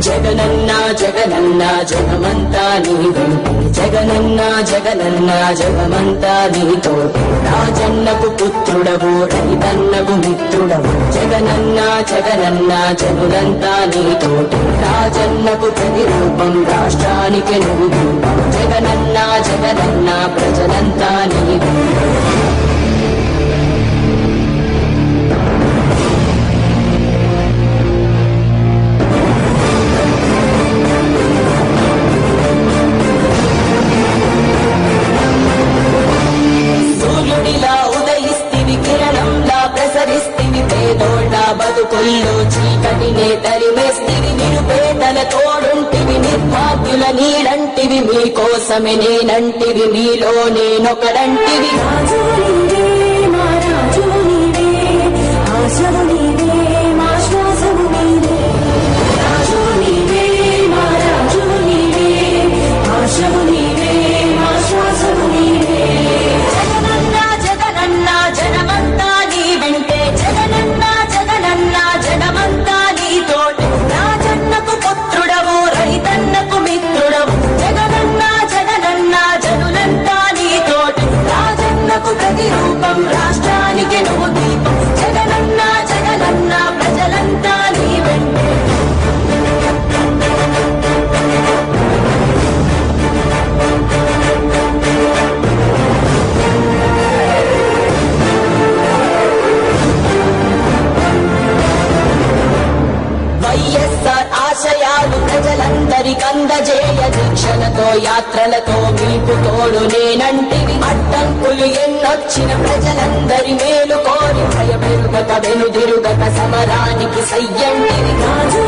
జగనన్న జగనన్న జగమంతా నీవే జగనన్న జగనన్న జగమంతా నీతో. రాజన్నకు పుత్రుడవు రైతన్నకు మిత్రుడవు. జగనన్న జగనన్న జగులంతా నీతో. రాజన్నకు ప్రతిరూపం రాష్ట్రానికి నువ్వు. జగనన్న జగనన్న ప్రజలంతా నీవే బతుకుల్లో చీకటినే తరిమేస్తివి నిరుపేదల తోడుంటివి నిర్భాగ్యుల నీడంటివి మీకోసమే నేనంటివి మీలో నేనొకడంటివి. రాజు నీవే మా రాజు నీవే ఆశవు నీవే అందజేయ దీక్షలతో యాత్రలతో మీకు తోడు నేనంటివి. అడ్డంకులు ఎన్నొచ్చిన ప్రజలందరి మేలు కోరి భయపెరుగక వెనుదిరుగక సమరానికి సయ్యంటివి. రాజు